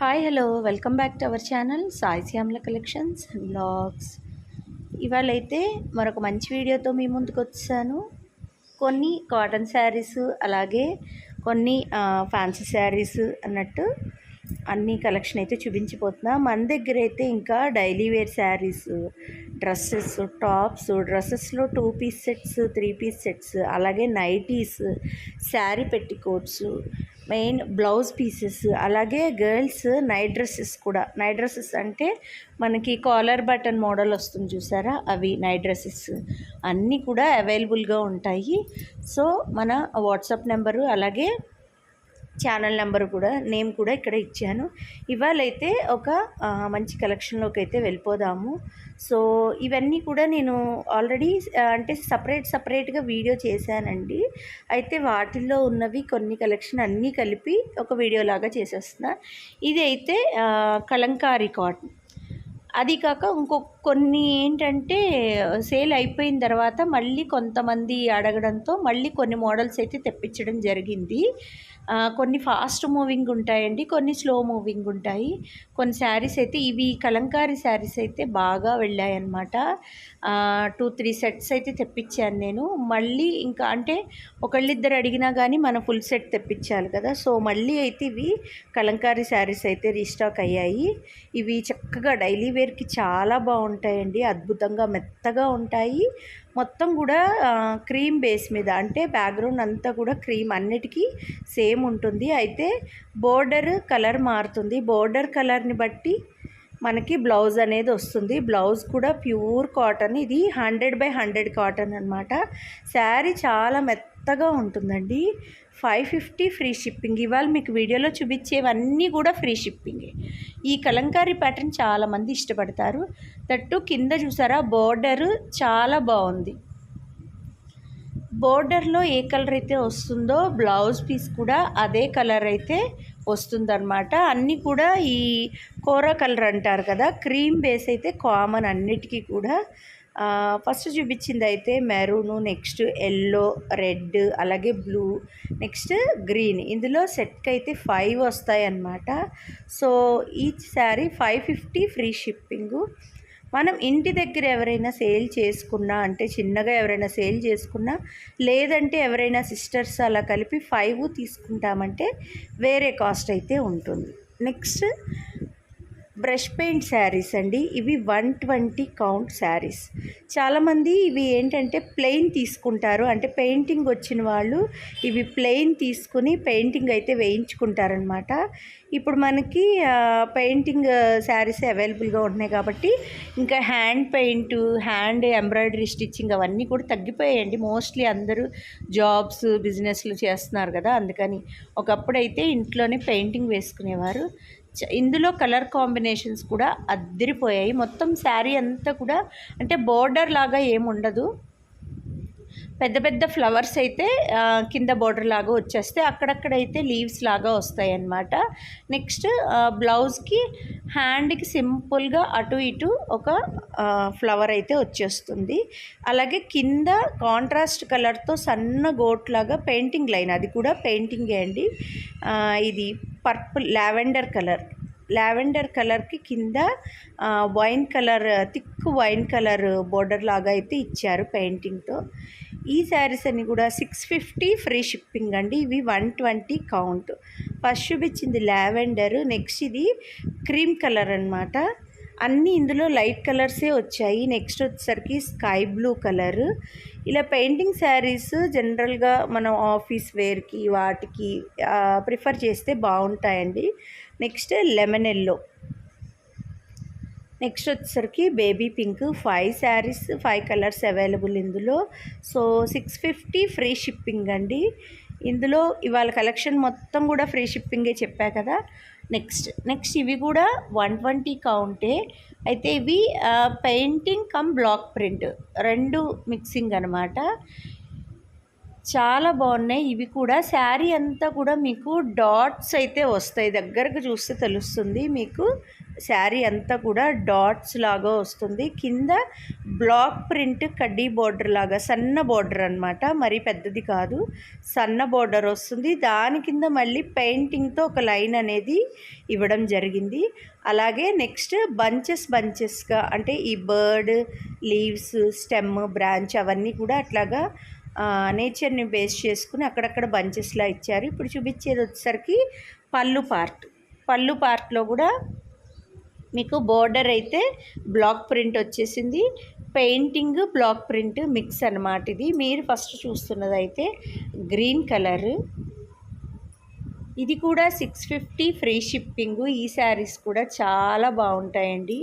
Hi hello welcome back to our channel Sai Shyamla collections blogs ఇవాళ అయితే మరొక మంచి వీడియోతో మీ ముందుకు వచ్చాను. కొన్ని కాటన్ శారీస్ అలాగే కొన్ని ఫ్యాన్సీ శారీస్ అన్నట్టు అన్ని కలెక్షన్ అయితే చూపించిపోతున్నా. మన దగ్గర అయితే ఇంకా daily wear saris dresses tops డ్రెస్సెస్లో two piece sets three piece sets అలాగే nighties sari petticoats main blouse pieces అలాగే గర్ల్స్ నైట్ డ్రెస్సెస్ కూడా. నైట్ డ్రెస్సెస్ అంటే మనకి కాలర్ బటన్ మోడల్ వస్తుంది చూసారా? అవి నైట్ డ్రెస్సెస్. అన్నీ కూడా అవైలబుల్గా ఉంటాయి. సో మన వాట్సాప్ నెంబరు అలాగే ఛానల్ నెంబర్ కూడా నేమ్ కూడా ఇక్కడ ఇచ్చాను. ఇవాళైతే ఒక మంచి కలెక్షన్లోకి అయితే వెళ్ళిపోదాము. సో ఇవన్నీ కూడా నేను ఆల్రెడీ అంటే సపరేట్ సపరేట్గా వీడియో చేశానండి. అయితే వాటిల్లో ఉన్నవి కొన్ని కలెక్షన్ అన్నీ కలిపి ఒక వీడియో లాగా చేసేస్తున్నా. ఇది అయితే కలంకారీ కాటన్. అది కాక ఇంకో కొన్ని ఏంటంటే సేల్ అయిపోయిన తర్వాత మళ్ళీ కొంతమంది అడగడంతో మళ్ళీ కొన్ని మోడల్స్ అయితే తెప్పించడం జరిగింది. కొన్ని ఫాస్ట్ మూవింగ్ ఉంటాయండి కొన్ని స్లో మూవింగ్ ఉంటాయి. కొన్ని శారీస్ అయితే ఇవి కలంకారీ శారీస్ అయితే బాగా వెళ్ళాయన్నమాట. టూ త్రీ సెట్స్ అయితే తెప్పించాను నేను. మళ్ళీ ఇంకా అంటే ఒకళ్ళిద్దరు అడిగినా కానీ మన ఫుల్ సెట్ తెప్పించాలి కదా. సో మళ్ళీ అయితే ఇవి కలంకారీ శారీస్ అయితే రీస్టాక్ అయ్యాయి. ఇవి చక్కగా డైలీ వేర్కి చాలా బాగుంటాయండి. అద్భుతంగా మెత్తగా ఉంటాయి. మొత్తం కూడా క్రీమ్ బేస్ మీద అంటే బ్యాక్గ్రౌండ్ అంతా కూడా క్రీమ్ అన్నిటికీ సేమ్ ఉంటుంది. అయితే బోర్డర్ కలర్ మారుతుంది. బోర్డర్ కలర్ని బట్టి మనకి బ్లౌజ్ అనేది వస్తుంది. బ్లౌజ్ కూడా ప్యూర్ కాటన్. ఇది హండ్రెడ్ బై హండ్రెడ్ కాటన్ అనమాట శారీ చాలా మెత్త కొత్తగా ఉంటుందండి. Five fifty free shipping. ఇవాళ మీకు వీడియోలో చూపించేవన్నీ కూడా ఫ్రీ షిప్పింగే. ఈ కలంకారీ ప్యాటర్న్ చాలామంది ఇష్టపడతారు. తట్టు కింద చూసారా బోర్డర్ చాలా బాగుంది. బోర్డర్లో ఏ కలర్ అయితే వస్తుందో బ్లౌజ్ పీస్ కూడా అదే కలర్ అయితే వస్తుందన్నమాట. అన్నీ కూడా ఈ కోరా కలర్ అంటారు కదా క్రీమ్ బేస్ అయితే కామన్ అన్నిటికీ కూడా. ఫస్ట్ చూపించింది అయితే మెరూను నెక్స్ట్ ఎల్లో రెడ్ అలాగే బ్లూ నెక్స్ట్ గ్రీన్. ఇందులో సెట్కి అయితే ఫైవ్ వస్తాయి అన్నమాట so each sari five fifty free shipping మనం ఇంటి దగ్గర ఎవరైనా సేల్ చేసుకున్నా అంటే చిన్నగా ఎవరైనా సేల్ చేసుకున్నా లేదంటే ఎవరైనా సిస్టర్స్ అలా కలిపి ఫైవ్ తీసుకుంటామంటే వేరే కాస్ట్ అయితే ఉంటుంది. నెక్స్ట్ బ్రష్ పెయింట్ శారీస్ అండి. ఇవి వన్ ట్వంటీ కౌంట్ శారీస్. చాలామంది ఇవి ఏంటంటే ప్లెయిన్ తీసుకుంటారు. అంటే పెయింటింగ్ వచ్చిన వాళ్ళు ఇవి ప్లెయిన్ తీసుకుని పెయింటింగ్ అయితే వేయించుకుంటారనమాట. ఇప్పుడు మనకి పెయింటింగ్ శారీస్ అవైలబుల్గా ఉంటున్నాయి కాబట్టి ఇంకా hand paint hand embroidery stitching అవన్నీ కూడా తగ్గిపోయాయండి. మోస్ట్లీ అందరూ జాబ్స్ బిజినెస్లు చేస్తున్నారు కదా అందుకని. ఒకప్పుడైతే ఇంట్లోనే పెయింటింగ్ వేసుకునేవారు. ఇందులో కలర్ కాంబినేషన్స్ కూడా అద్దరిపోయాయి. మొత్తం శారీ అంతా కూడా అంటే బోర్డర్ లాగా ఏముండదు పెద్ద పెద్ద ఫ్లవర్స్ అయితే కింద బోర్డర్ లాగా వచ్చేస్తే అక్కడక్కడైతే లీవ్స్ లాగా వస్తాయి అన్నమాట నెక్స్ట్ బ్లౌజ్కి హ్యాండ్కి సింపుల్గా అటు ఇటు ఒక ఫ్లవర్ అయితే వచ్చేస్తుంది. అలాగే కింద కాంట్రాస్ట్ కలర్తో సన్న గోట్ లాగా పెయింటింగ్ లైన్ అది కూడా పెయింటింగే అండి. ఇది పర్పుల్ లావెండర్ కలర్. లావెండర్ కలర్కి కింద wine colour thick wine colour border లాగా అయితే ఇచ్చారు పెయింటింగ్తో. ఈ శారీస్ అన్ని కూడా సిక్స్ ఫిఫ్టీ ఫ్రీ షిప్పింగ్ అండి. ఇవి వన్ ట్వంటీ కౌంట్. ఫస్ట్ చూపించింది లావెండర్ నెక్స్ట్ ఇది క్రీమ్ కలర్ అనమాట అన్నీ ఇందులో లైట్ కలర్సే వచ్చాయి. నెక్స్ట్ వచ్చేసరికి స్కై బ్లూ కలర్. ఇలా పెయింటింగ్ శారీస్ జనరల్గా మనం ఆఫీస్ వేర్కి వాటికి ప్రిఫర్ చేస్తే బాగుంటాయండి. Next lemon yellow. నెక్స్ట్ వచ్చేసరికి baby pink. Five saris five colours available ఇందులో. So six fifty free shipping అండి. ఇందులో ఇవాళ కలెక్షన్ మొత్తం కూడా ఫ్రీ షిప్పింగే చెప్పా కదా. నెక్స్ట్ నెక్స్ట్ ఇవి కూడా వన్ ట్వంటీ కౌంటే. అయితే ఇవి పెయింటింగ్ కమ్ బ్లాక్ ప్రింట్. రెండు మిక్సింగ్ అనమాట చాలా బాగున్నాయి. ఇవి కూడా శారీ అంతా కూడా మీకు డాట్స్ అయితే వస్తాయి. దగ్గరకు చూస్తే తెలుస్తుంది మీకు. శారీ అంతా కూడా డాట్స్ లాగా వస్తుంది. కింద బ్లాక్ ప్రింట్ కడ్డీ బార్డర్ లాగా సన్న బార్డర్ అనమాట మరి పెద్దది కాదు. సన్న బార్డర్ వస్తుంది. దాని కింద మళ్ళీ పెయింటింగ్తో ఒక లైన్ అనేది ఇవ్వడం జరిగింది. అలాగే నెక్స్ట్ బంచెస్ బంచెస్గా అంటే ఈ బర్డ్ లీవ్స్ స్టెమ్ బ్రాంచ్ అవన్నీ కూడా అట్లాగా నేచర్ని బేస్ చేసుకుని అక్కడక్కడ బంచెస్లా ఇచ్చారు. ఇప్పుడు చూపించేది వచ్చేసరికి పళ్ళు పార్ట్ పళ్ళు పార్ట్లో కూడా మీకు బోర్డర్ అయితే బ్లాక్ ప్రింట్ వచ్చేసింది. పెయింటింగ్ బ్లాక్ ప్రింట్ మిక్స్ అనమాట ఇది. మీరు ఫస్ట్ చూస్తున్నది అయితే గ్రీన్ కలర్ ఇది కూడా సిక్స్ ఫిఫ్టీ ఫ్రీ షిప్పింగ్ ఈ శారీస్ కూడా చాలా బాగుంటాయండి.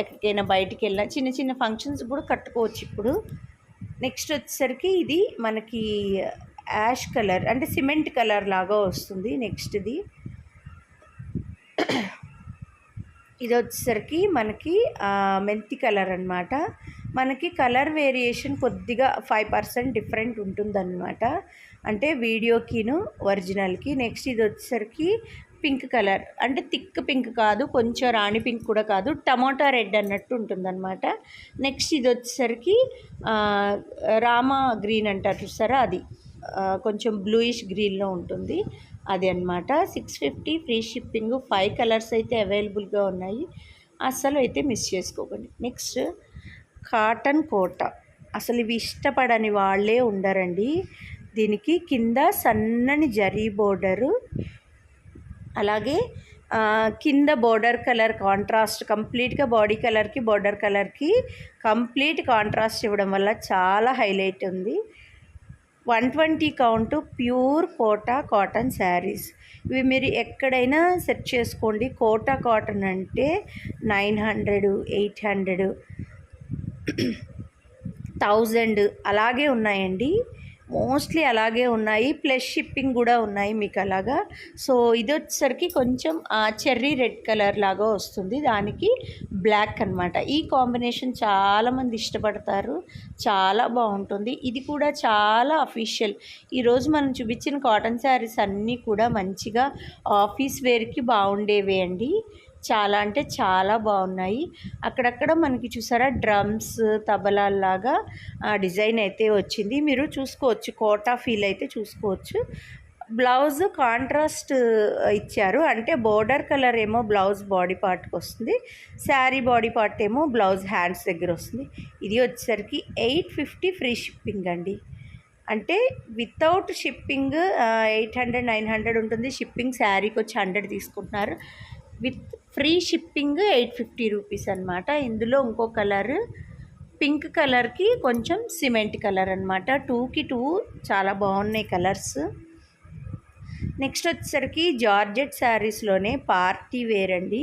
ఎక్కడికైనా బయటికి వెళ్ళినా చిన్న చిన్న ఫంక్షన్స్ కూడా కట్టుకోవచ్చు ఇప్పుడు. నెక్స్ట్ వచ్చేసరికి ఇది మనకి యాష్ కలర్ అంటే సిమెంట్ కలర్ లాగా వస్తుంది నెక్స్ట్ది. ఇది వచ్చేసరికి మనకి మెంతి కలర్ అనమాట మనకి కలర్ వేరియేషన్ కొద్దిగా ఫైవ్ పర్సెంట్ డిఫరెంట్ ఉంటుందన్నమాట. అంటే వీడియోకిను ఒరిజినల్కి. నెక్స్ట్ ఇది వచ్చేసరికి పింక్ కలర్. అంటే థిక్ పింక్ కాదు కొంచెం రాణి పింక్ కూడా కాదు టమాటా రెడ్ అన్నట్టు ఉంటుందన్నమాట. నెక్స్ట్ ఇది వచ్చేసరికి రామా గ్రీన్ అంటారు చూస్తారా అది. కొంచెం బ్లూయిష్ గ్రీన్లో ఉంటుంది అది అనమాట six fifty free shipping five colours అయితే అవైలబుల్గా ఉన్నాయి. అస్సలు అయితే మిస్ చేసుకోకండి. Next cotton Kota. అసలు ఇవి ఇష్టపడని వాళ్ళే ఉండరండి. దీనికి కింద సన్నని జరీ బోర్డరు అలాగే కింద బోర్డర్ కలర్ కాంట్రాస్ట్ కంప్లీట్గా బాడీ కలర్కి బోర్డర్ కలర్కి కంప్లీట్ కాంట్రాస్ట్ ఇవ్వడం వల్ల చాలా హైలైట్ ఉంది. One twenty count pure Kota cotton saris ఇవి మీరు ఎక్కడైనా సెట్ చేసుకోండి. కోటా కాటన్ అంటే nine hundred eight hundred thousand అలాగే ఉన్నాయండి. మోస్ట్లీ అలాగే ఉన్నాయి. ప్లస్ షిప్పింగ్ కూడా ఉన్నాయి మీకు అలాగా సో ఇది వచ్చేసరికి కొంచెం చెర్రీ రెడ్ కలర్ లాగా వస్తుంది. దానికి బ్లాక్ అనమాట ఈ కాంబినేషన్ చాలామంది ఇష్టపడతారు. చాలా బాగుంటుంది. ఇది కూడా చాలా అఫీషియల్. ఈరోజు మనం చూపించిన కాటన్ శారీస్ అన్నీ కూడా మంచిగా ఆఫీస్ వేర్కి బాగుండేవి అండి. చాలా అంటే చాలా బాగున్నాయి. అక్కడక్కడ మనకి చూసారా డ్రమ్స్ తబలాల్లాగా డిజైన్ అయితే వచ్చింది. మీరు చూసుకోవచ్చు కోటా ఫీల్ అయితే చూసుకోవచ్చు. బ్లౌజ్ కాంట్రాస్ట్ ఇచ్చారు. అంటే బోర్డర్ కలర్ ఏమో బ్లౌజ్ బాడీ పార్ట్కి వస్తుంది. శారీ బాడీ పార్ట్ ఏమో బ్లౌజ్ హ్యాండ్స్ దగ్గర వస్తుంది. ఇది వచ్చేసరికి ఎయిట్ ఫిఫ్టీ ఫ్రీ షిప్పింగ్ అండి. అంటే without shipping eight hundred nine hundred ఉంటుంది. షిప్పింగ్ శారీకి వచ్చి హండ్రెడ్ తీసుకుంటున్నారు. With free shipping eight fifty rupees అనమాట ఇందులో ఇంకో కలర్ పింక్ కలర్కి కొంచెం సిమెంట్ కలర్ అనమాట టూకి టూ చాలా బాగున్నాయి కలర్స్. నెక్స్ట్ వచ్చేసరికి జార్జెట్ శారీస్లోనే పార్టీ వేర్ అండి.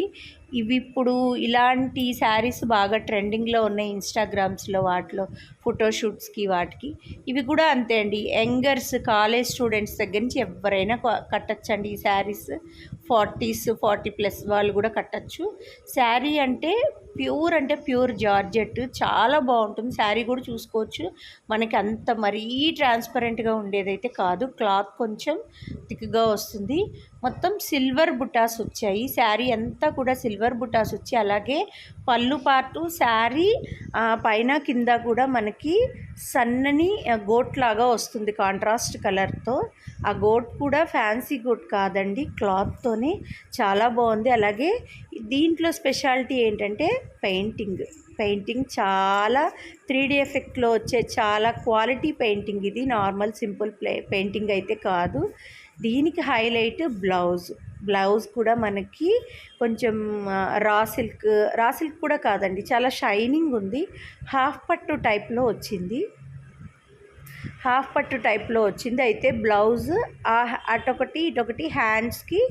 ఇవి ఇప్పుడు ఇలాంటి శారీస్ బాగా ట్రెండింగ్లో ఉన్నాయి ఇన్స్టాగ్రామ్స్లో వాటిలో ఫోటోషూట్స్కి వాటికి. ఇవి కూడా అంతే అండి. యంగర్స్ కాలేజ్ స్టూడెంట్స్ దగ్గర నుంచి ఎవరైనా కట్టచ్చండి ఈ శారీస్. ఫార్టీస్ ఫార్టీ ప్లస్ వాళ్ళు కూడా కట్టచ్చు. శారీ అంటే ప్యూర్ అంటే ప్యూర్ జార్జెట్. చాలా బాగుంటుంది. శారీ కూడా చూసుకోవచ్చు. మనకి అంత మరీ ట్రాన్స్పరెంట్గా ఉండేదైతే కాదు. క్లాత్ కొంచెం థిక్గా వస్తుంది. మొత్తం సిల్వర్ బుటాస్ వచ్చాయి. శారీ అంతా కూడా సిల్వర్ బుటాస్ వచ్చి అలాగే పళ్ళు పార్టు శారీ పైన కింద కూడా మనకి సన్నని గోట్ లాగా వస్తుంది కాంట్రాస్ట్ కలర్తో. ఆ గోట్ కూడా ఫ్యాన్సీ గోట్ కాదండి క్లాత్తోనే చాలా బాగుంది. అలాగే దీంట్లో స్పెషాలిటీ ఏంటంటే పెయింటింగ్. పెయింటింగ్ చాలా త్రీ డీ ఎఫెక్ట్లో వచ్చే చాలా క్వాలిటీ పెయింటింగ్ ఇది. నార్మల్ సింపుల్ ప్లే పెయింటింగ్ అయితే కాదు. దీనికి హైలైట్ బ్లౌజ్. బ్లౌజ్ కూడా మనకి కొంచెం రా సిల్క్ రా సిల్క్ కూడా కాదండి చాలా షైనింగ్ ఉంది. హాఫ్ పట్టు టైప్లో వచ్చింది. హాఫ్ పట్టు టైప్లో వచ్చింది. అయితే బ్లౌజ్ అటొకటి ఇటొకటి హ్యాండ్స్కి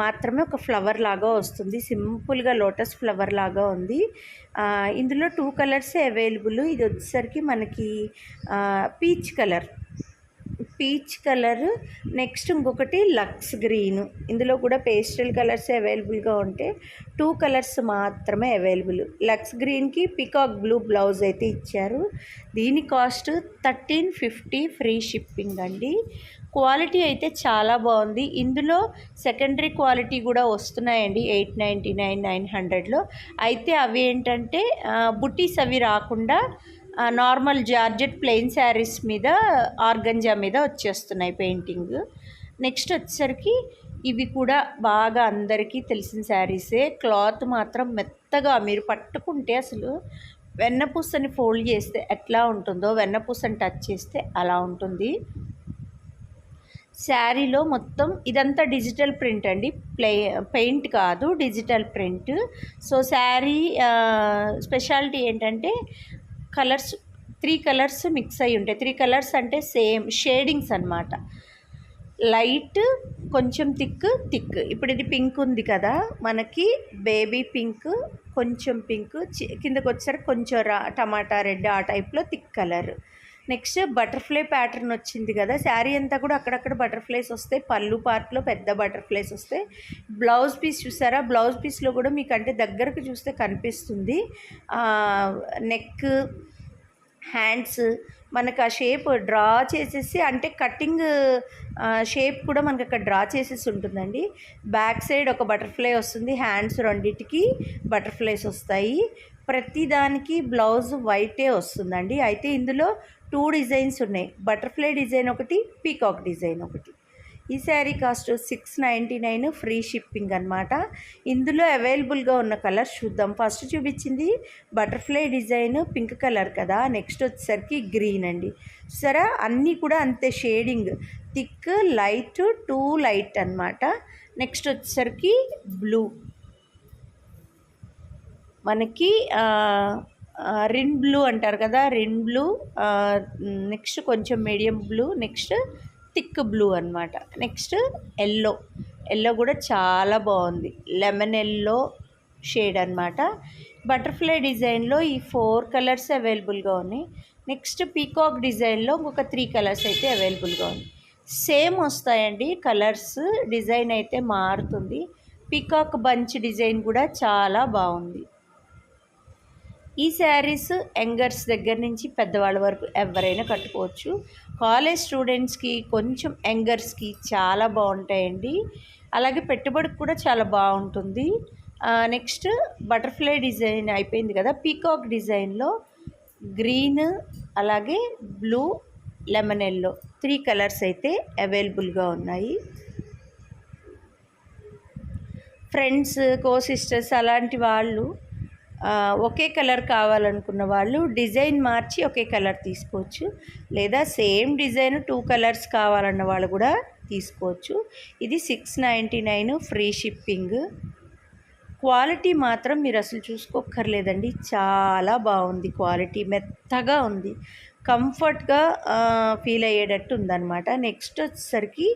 మాత్రమే ఒక ఫ్లవర్ లాగా వస్తుంది. సింపుల్గా లోటస్ ఫ్లవర్ లాగా ఉంది. ఇందులో టూ కలర్సే అవైలబుల్. ఇది వచ్చేసరికి మనకి peach colour. Peach colour next ఇంకొకటి లక్స్ గ్రీన్. ఇందులో కూడా పేస్టల్ కలర్స్ అవైలబుల్గా ఉంటే టూ కలర్స్ మాత్రమే అవైలబుల్. లక్స్ గ్రీన్కి పికాక్ బ్లూ బ్లౌజ్ అయితే ఇచ్చారు. దీని cost thirteen fifty free shipping అండి. క్వాలిటీ అయితే చాలా బాగుంది. ఇందులో సెకండరీ క్వాలిటీ కూడా వస్తున్నాయండి ఎయిట్ నైంటీ నైన్ నైన్ హండ్రెడ్లో. అయితే అవి ఏంటంటే బుటీస్ అవి రాకుండా నార్మల్ జార్జెట్ ప్లెయిన్ శారీస్ మీద ఆర్గంజా మీద వచ్చేస్తున్నాయి పెయింటింగ్. నెక్స్ట్ వచ్చేసరికి ఇవి కూడా బాగా అందరికీ తెలిసిన శారీసే. క్లాత్ మాత్రం మెత్తగా మీరు పట్టుకుంటే అసలు వెన్నపూసని ఫోల్డ్ చేస్తే ఎట్లా ఉంటుందో వెన్నపూసని టచ్ చేస్తే అలా ఉంటుంది. శారీలో మొత్తం ఇదంతా డిజిటల్ ప్రింట్ అండి. ప్లే పెయింట్ కాదు digital print. So sari speciality ఏంటంటే కలర్స్ త్రీ కలర్స్ మిక్స్ అయి ఉంటాయి. త్రీ కలర్స్ అంటే సేమ్ షేడింగ్స్ అనమాట లైట్ కొంచెం థిక్ థిక్. ఇప్పుడు ఇది పింక్ ఉంది కదా మనకి బేబీ పింక్ కొంచెం పింక్ కిందకు వచ్చేసరికి కొంచెం రా టమాటా రెడ్ ఆ టైప్లో thick colour. Next butterfly pattern వచ్చింది కదా శారీ అంతా కూడా అక్కడక్కడ బటర్ఫ్లైస్ వస్తాయి. పళ్ళు పార్ట్లో పెద్ద బటర్ఫ్లైస్ వస్తాయి. బ్లౌజ్ పీస్ చూసారా? బ్లౌజ్ పీస్లో కూడా మీకు అంటే దగ్గరకు చూస్తే కనిపిస్తుంది. నెక్ హ్యాండ్స్ మనకు ఆ షేప్ డ్రా చేసేసి అంటే కటింగ్ షేప్ కూడా మనకు అక్కడ డ్రా చేసేసి ఉంటుందండి. బ్యాక్ సైడ్ ఒక బటర్ఫ్లై వస్తుంది. హ్యాండ్స్ రెండింటికి బటర్ఫ్లైస్ వస్తాయి. ప్రతిదానికి బ్లౌజ్ వైటే వస్తుందండి. అయితే ఇందులో టూ డిజైన్స్ ఉన్నాయి. బటర్ఫ్లై డిజైన్ ఒకటి పీకాక్ డిజైన్ ఒకటి. ఈ sari cost six ninety nine free shipping అనమాట ఇందులో అవైలబుల్గా ఉన్న కలర్స్ చూద్దాం. ఫస్ట్ చూపించింది బటర్ఫ్లై డిజైన్ పింక్ కలర్ కదా. నెక్స్ట్ వచ్చేసరికి గ్రీన్ అండి. సరే అన్నీ కూడా అంతే shading. Thick light two light అనమాట నెక్స్ట్ వచ్చేసరికి బ్లూ. మనకి రిన్ బ్లూ అంటారు కదా రిన్ బ్లూ నెక్స్ట్ కొంచెం medium blue next thick blue అనమాట నెక్స్ట్ ఎల్లో. ఎల్లో కూడా చాలా బాగుంది. లెమన్ ఎల్లో షేడ్ అనమాట బటర్ఫ్లై డిజైన్లో ఈ ఫోర్ కలర్స్ అవైలబుల్గా ఉన్నాయి. నెక్స్ట్ పీకాక్ డిజైన్లో ఇంకొక త్రీ కలర్స్ అయితే అవైలబుల్గా ఉంది సేమ్ వస్తాయండి. కలర్స్ డిజైన్ అయితే మారుతుంది. పీకాక్ బంచ్ డిజైన్ కూడా చాలా బాగుంది. ఈ శారీస్ యంగర్స్ దగ్గర నుంచి పెద్దవాళ్ళ వరకు ఎవరైనా కట్టుకోవచ్చు. కాలేజ్ స్టూడెంట్స్కి కొంచెం యంగర్స్కి చాలా బాగుంటాయండి. అలాగే పెట్టుబడికి కూడా చాలా బాగుంటుంది. నెక్స్ట్ బటర్ఫ్లై డిజైన్ అయిపోయింది కదా పీకాక్ డిజైన్లో గ్రీన్ అలాగే blue lemon yellow three colours అయితే అవైలబుల్గా ఉన్నాయి. ఫ్రెండ్స్ కో సిస్టర్స్ అలాంటి వాళ్ళు ఒకే కలర్ కావాలనుకున్న వాళ్ళు డిజైన్ మార్చి ఒకే కలర్ తీసుకోవచ్చు. లేదా సేమ్ డిజైన్ టూ కలర్స్ కావాలన్న వాళ్ళు కూడా తీసుకోవచ్చు. ఇది six ninety nine free shipping. Quality మాత్రం మీరు అసలు చూసుకోక్కర్లేదండి. చాలా బాగుంది క్వాలిటీ. మెత్తగా ఉంది. కంఫర్ట్గా ఫీల్ అయ్యేటట్టు ఉందన్నమాట. నెక్స్ట్ వచ్చేసరికి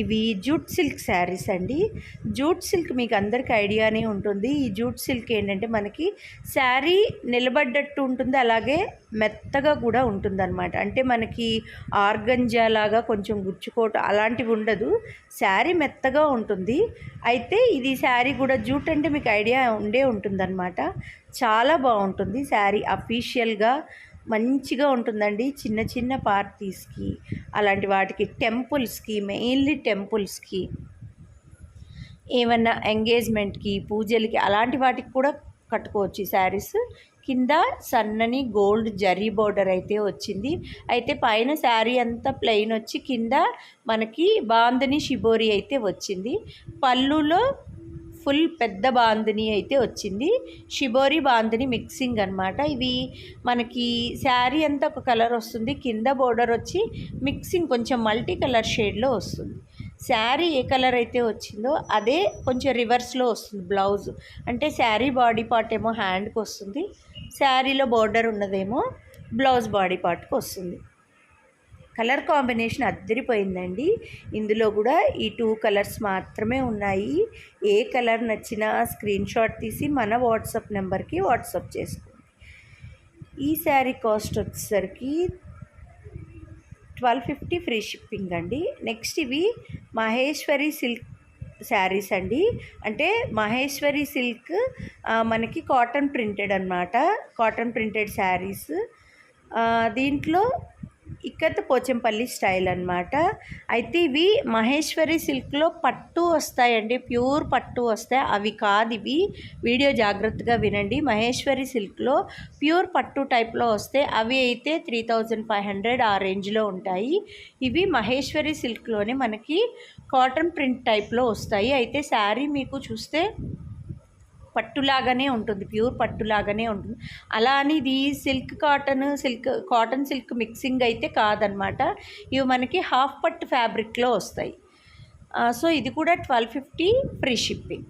ఇవి జూట్ సిల్క్ శారీస్ అండి. జూట్ సిల్క్ మీకు అందరికీ ఐడియానే ఉంటుంది. ఈ జూట్ సిల్క్ ఏంటంటే మనకి శారీ నిలబడ్డట్టు ఉంటుంది అలాగే మెత్తగా కూడా ఉంటుందన్నమాట. అంటే మనకి ఆర్గంజా లాగా కొంచెం గుచ్చుకోవటం అలాంటివి ఉండదు. శారీ మెత్తగా ఉంటుంది. అయితే ఇది శారీ కూడా జూట్ అంటే మీకు ఐడియా ఉండే ఉంటుందన్నమాట. చాలా బాగుంటుంది శారీ అఫీషియల్గా. మంచిగా ఉంటుందండి చిన్న చిన్న పార్టీస్కి అలాంటి వాటికి టెంపుల్స్కి మెయిన్లీ టెంపుల్స్కి. ఏమన్నా ఎంగేజ్మెంట్కి పూజలకి అలాంటి వాటికి కూడా కట్టుకోవచ్చు ఈ శారీస్. కింద సన్నని గోల్డ్ జరీ బోర్డర్ అయితే వచ్చింది. అయితే పైన శారీ అంతా ప్లెయిన్ వచ్చి కింద మనకి బాందని షిబోరి అయితే వచ్చింది. పళ్ళులో ఫుల్ పెద్ద బాందిని అయితే వచ్చింది. షిబోరి బాందిని మిక్సింగ్ అనమాట ఇవి మనకి శారీ అంతా ఒక కలర్ వస్తుంది. కింద బోర్డర్ వచ్చి మిక్సింగ్ కొంచెం మల్టీ కలర్ షేడ్లో వస్తుంది. శారీ ఏ కలర్ అయితే వచ్చిందో అదే కొంచెం రివర్స్లో వస్తుంది బ్లౌజ్. అంటే శారీ బాడీ పార్ట్ ఏమో హ్యాండ్కి వస్తుంది. శారీలో బోర్డర్ ఉన్నదేమో బ్లౌజ్ బాడీ పార్ట్కి వస్తుంది. కలర్ కాంబినేషన్ అద్దరిపోయిందండి. ఇందులో కూడా ఈ టూ కలర్స్ మాత్రమే ఉన్నాయి. ఏ కలర్ నచ్చినా స్క్రీన్ షాట్ తీసి మన వాట్సాప్ నెంబర్కి వాట్సాప్ చేసుకోండి. ఈ శారీ కాస్ట్ వచ్చేసరికి ట్వెల్వ్ ఫిఫ్టీ ఫ్రీ షిప్పింగ్ అండి. నెక్స్ట్ ఇవి మహేశ్వరి సిల్క్ శారీస్ అండి. అంటే మహేశ్వరి సిల్క్ మనకి కాటన్ ప్రింటెడ్ అనమాట కాటన్ ప్రింటెడ్ శారీస్. దీంట్లో ఇక్కత్ పోచంపల్లి స్టైల్ అన్నమాట. అయితే ఇవి మహేశ్వరి సిల్క్లో పట్టు వస్తాయండి. ప్యూర్ పట్టు వస్తాయి. అవి కాదు ఇవి. వీడియో జాగ్రత్తగా వినండి. మహేశ్వరి సిల్క్లో ప్యూర్ పట్టు టైప్లో వస్తే అవి అయితే త్రీ థౌజండ్ ఫైవ్ హండ్రెడ్ ఆ రేంజ్లో ఉంటాయి. ఇవి మహేశ్వరి సిల్క్లోనే మనకి కాటన్ ప్రింట్ టైప్లో వస్తాయి. అయితే శారీ మీకు చూస్తే పట్టులాగానే ఉంటుంది ప్యూర్ పట్టులాగానే ఉంటుంది. అలా అని ఇది silk cotton silk cotton silk mixing అయితే కాదనమాట. ఇవి మనకి హాఫ్ పట్టు ఫ్యాబ్రిక్లో వస్తాయి. సో ఇది కూడా ట్వెల్వ్ ఫిఫ్టీ ఫ్రీ షిప్పింగ్.